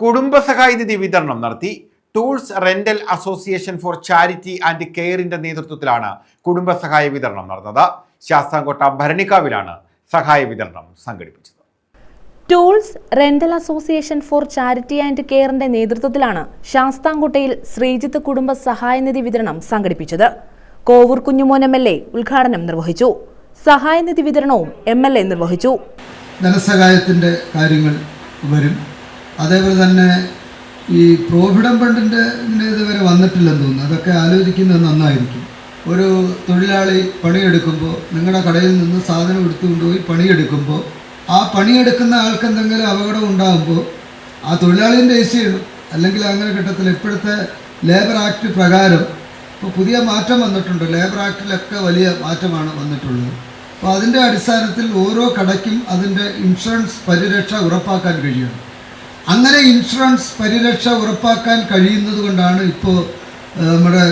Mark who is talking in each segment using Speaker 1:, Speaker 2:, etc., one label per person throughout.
Speaker 1: കുടുംബസഹായ നിധി വിതരണം നടത്തി. Tools rental association for charity and കെയറിന്റെ നേതൃത്വത്തിലാണ് കുടുംബസഹായ വിതരണം നടന്നത്. ശാസ്താംകോട്ട ഭരണിക്കാവിലാണ് സഹായ വിതരണം സംഘടിപ്പിച്ചത്.
Speaker 2: Tools rental association for charity and കെയറിന്റെ നേതൃത്വത്തിലാണ് ശാസ്താംകോട്ടയിൽ ശ്രീജിത്ത് കുടുംബ സഹായനിധി വിതരണം സംഘടിപ്പിച്ചത്. Kovoor Kunjumon M L A ഉദ്ഘാടനം നിർവഹിച്ചു. സഹായനിധി വിതരണവും എം എൽ എ നിർവഹിച്ചു.
Speaker 3: ധനസഹായത്തിന്റെ കാര്യങ്ങൾ വരും. അതേപോലെ തന്നെ ഈ പ്രോവിഡന്റ് ഫണ്ടിന്റെ ഇതുവരെ വന്നിട്ടില്ലെന്ന് തോന്നുന്നു. അതൊക്കെ ആലോചിക്കുന്നത് നന്നായിരിക്കും. ഒരു തൊഴിലാളി പണിയെടുക്കുമ്പോൾ നിങ്ങളുടെ കടയിൽ നിന്ന് സാധനം എടുത്തുകൊണ്ടുപോയി പണിയെടുക്കുമ്പോൾ ആ പണിയെടുക്കുന്ന ആൾക്ക് എന്തെങ്കിലും അപകടം ഉണ്ടാകുമ്പോൾ ആ തൊഴിലാളിന്റെ രജിസ്റ്റർ ചെയ്യണം അല്ലെങ്കിൽ അങ്ങനെ ഘട്ടത്തിൽ ഇപ്പോഴത്തെ ലേബർ ആക്ട് പ്രകാരം ഇപ്പോൾ പുതിയ മാറ്റം വന്നിട്ടുണ്ട്. ലേബർ ആക്ടിലൊക്കെ വലിയ മാറ്റമാണ് വന്നിട്ടുള്ളത്. അപ്പോൾ അതിന്റെ അടിസ്ഥാനത്തിൽ ഓരോ കടയ്ക്കും അതിന്റെ ഇൻഷുറൻസ് പരിരക്ഷ ഉറപ്പാക്കാൻ കഴിയണം. അങ്ങനെ ഇൻഷുറൻസ് പരിരക്ഷ ഉറപ്പാക്കാൻ കഴിയുന്നത് കൊണ്ടാണ് ഇപ്പോൾ നമ്മുടെ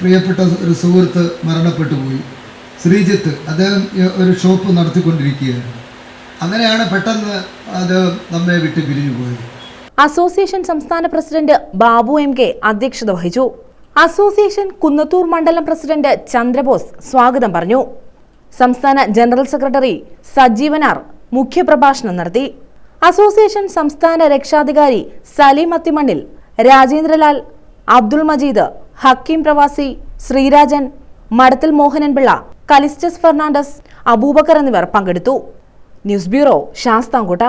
Speaker 3: പ്രിയപ്പെട്ട ഒരു സുഹൃത്ത് മരണപ്പെട്ടു പോയി. ശ്രീജിത്ത് അദ്ദേഹം ഒരു ഷോപ്പ് നടത്തിക്കൊണ്ടിരിക്കുകയാണ് അങ്ങനെയാണ് പെട്ടെന്ന് അദ്ദേഹം നമ്മെ വിട്ട് പിരിഞ്ഞു പോയത്.
Speaker 2: അസോസിയേഷൻ സംസ്ഥാന പ്രസിഡന്റ് ബാബു എം കെ അധ്യക്ഷത വഹിച്ചു. അസോസിയേഷൻ കുന്നത്തൂർ മണ്ഡലം പ്രസിഡന്റ് ചന്ദ്രബോസ് സ്വാഗതം പറഞ്ഞു. സംസ്ഥാന ജനറൽ സെക്രട്ടറി സജീവനാർ മുഖ്യപ്രഭാഷണം നടത്തി. അസോസിയേഷൻ സംസ്ഥാന രക്ഷാധികാരി സലീം അത്തിമണ്ണിൽ രാജേന്ദ്രലാൽ അബ്ദുൾ മജീദ് ഹക്കീം പ്രവാസി ശ്രീരാജൻ മടത്തിൽ മോഹനൻപിള്ള കലിസ്റ്റസ് ഫെർണാണ്ടസ് അബൂബക്കർ എന്നിവർ പങ്കെടുത്തു. News bureau Sasthamkotta.